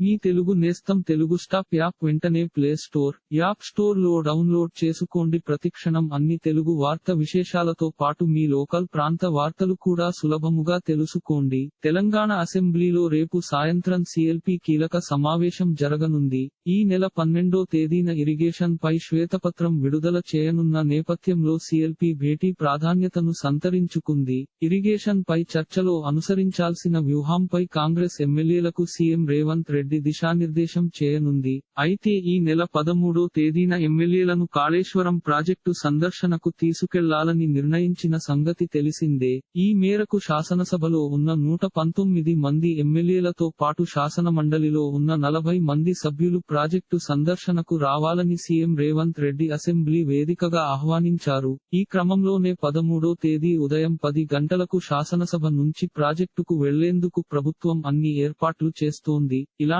మీ తెలుగు నేస్తం Telugu stop app వెంటనే play store app స్టోర్లో డౌన్లోడ్ చేసుకోండి. ప్రతిక్షణం అన్ని తెలుగు వార్త విశేషాలతో పాటు మీ లోకల్ ప్రాంత వార్తలు కూడా సులభముగా తెలుసుకోండి. తెలంగాణ అసెంబ్లీలో రేపు సాయంత్రం సిఎల్పి కీలక సమావేశం జరగనుంది. ఈ నెల పన్నెండో తేదీన ఇరిగేషన్ పై శ్వేతపత్రం విడుదల చేయనున్న నేపథ్యంలో సిఎల్పి భేటీ ప్రాధాన్యతను సంతరించుకుంది. ఇరిగేషన్ పై చర్చలో అనుసరించాల్సిన వ్యూహంపై కాంగ్రెస్ ఎమ్మెల్యేలకు సీఎం రేవంత్ రెడ్డి దిశానిర్దేశం చేయనుంది. అయితే ఈ నెల పదమూడో తేదీన ఎమ్మెల్యేలను కాళేశ్వరం ప్రాజెక్టు సందర్శనకు తీసుకెళ్ళాలని నిర్ణయించిన సంగతి తెలిసిందే. ఈ మేరకు శాసనసభలో ఉన్న నూట పంతొమ్మిది మంది ఎమ్మెల్యేలతో పాటు శాసన మండలిలో ఉన్న నలభై మంది సభ్యులు ప్రాజెక్టు సందర్శనకు రావాలని సీఎం రేవంత్ రెడ్డి అసెంబ్లీ వేదికగా ఆహ్వానించారు. ఈ క్రమంలోనే పదమూడో తేదీ ఉదయం పది గంటలకు శాసనసభ నుంచి ప్రాజెక్టుకు వెళ్ళేందుకు ప్రభుత్వం అన్ని ఏర్పాట్లు చేస్తోంది. ఇలా